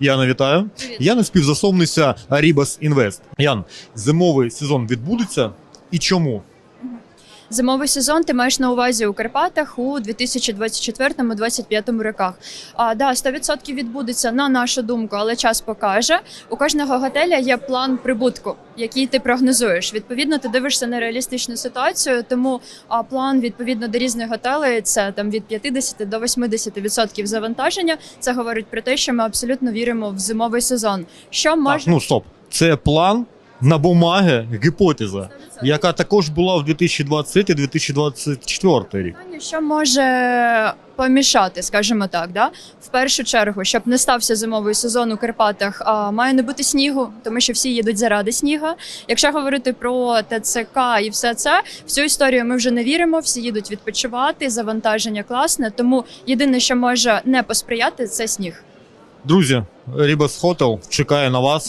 Яна, вітаю. Яна співзасновниця Рібас Інвест. Ян, зимовий сезон відбудеться і чому? Зимовий сезон ти маєш на увазі у Карпатах у 2024-2025 роках. А да, 100% відбудеться на нашу думку, але час покаже. У кожного готеля є план прибутку, який ти прогнозуєш. Відповідно, ти дивишся на реалістичну ситуацію. Тому а, план відповідно до різних готелей це там від 50 до 80% завантаження. Це говорить про те, що ми абсолютно віримо в зимовий сезон. Що Так, може ну стоп. Це план на бумаги, гіпотеза, яка також була в 2020-2024 рік. Що може помішати, скажімо так, да? в першу чергу, щоб не стався зимовий сезон у Карпатах, а має не бути снігу, тому що всі їдуть заради сніга. Якщо говорити про ТЦК і все це, в цю історію ми вже не віримо. Всі їдуть відпочивати, завантаження класне. Тому єдине, що може не посприяти, це сніг. Друзі, Ribas Hotel чекає на вас.